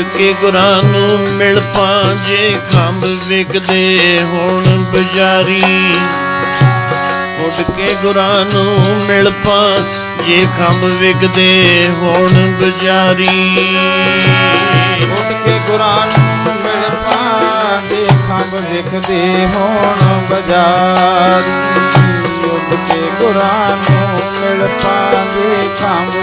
ਉੱਡ ਕੇ ਗੁਰਾਂ ਨੂੰ ਮਿਲ ਪਾਂਜੇ, ਖੰਭ ਵਿਕਦੇ ਹੁਣ ਬਜ਼ਾਰੀ ਉੱਡ ਕੇ ਗੁਰਾਂ ਨੂੰ ਮਿਲ ਪਾਂਜੇ, ਖੰਭ ਵਿਕਦੇ ਹੁਣ ਬਜ਼ਾਰੀ ਉੱਠ ਕੇ ਗੁਰਾਂ ਨੂੰ ਮਿਲ ਪਾਂਦੇ ਖੰਭ ਵਿਖਦੇ ਹੋਣ ਬਾਜ਼ਾਰੀ ਉੱਠ ਕੇ ਗੁਰਾਂ ਨੂੰ ਮਿਲ ਪਾਂਦੇ ਖੰਭ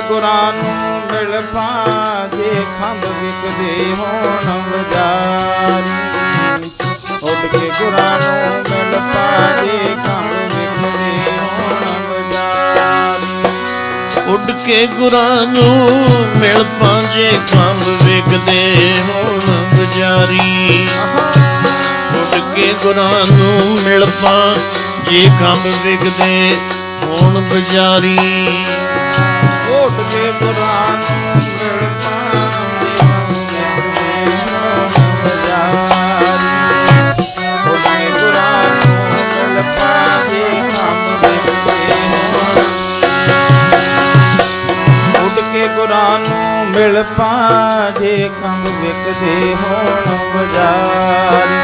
ਗੁਰਾਂ ਨੂੰ ਮਿਲ ਪਾਂਦੇ ਖੰਭ ਵਿਖਦੇ ਹੋਣ ਬਾਜ਼ਾਰੀ ਉੱਠ ਕੇ ਗੁਰਾਂ ਨੂੰ ਮਿਲ ਪਾਂਦੇ ਖੰਭ ਵਿਖਦੇ ਹੋਣ ਬਾਜ਼ਾਰੀ ਉੱਡ ਕੇ ਗੁਰਾਂ ਨੂੰ ਮਿਲ ਪਾਂਜੇ ਖੰਭ ਵਿਕਦੇ ਹੋਣ ਬਜ਼ਾਰੀ ਉੱਡ ਕੇ ਗੁਰਾਂ ਨੂੰ ਮਿਲ ਪਾ ਜੇ ਖੰਭ ਵਿਕਦੇ ਹੁਣ ਬਜ਼ਾਰੀ ਕੇ ਗੁਰਾਂ ਨੂੰ ਮਿਲ ਪਾਂਦੇ ਖੰਭ ਵਿਕਦੇ ਹੋਣ ਬਜ਼ਾਰੀ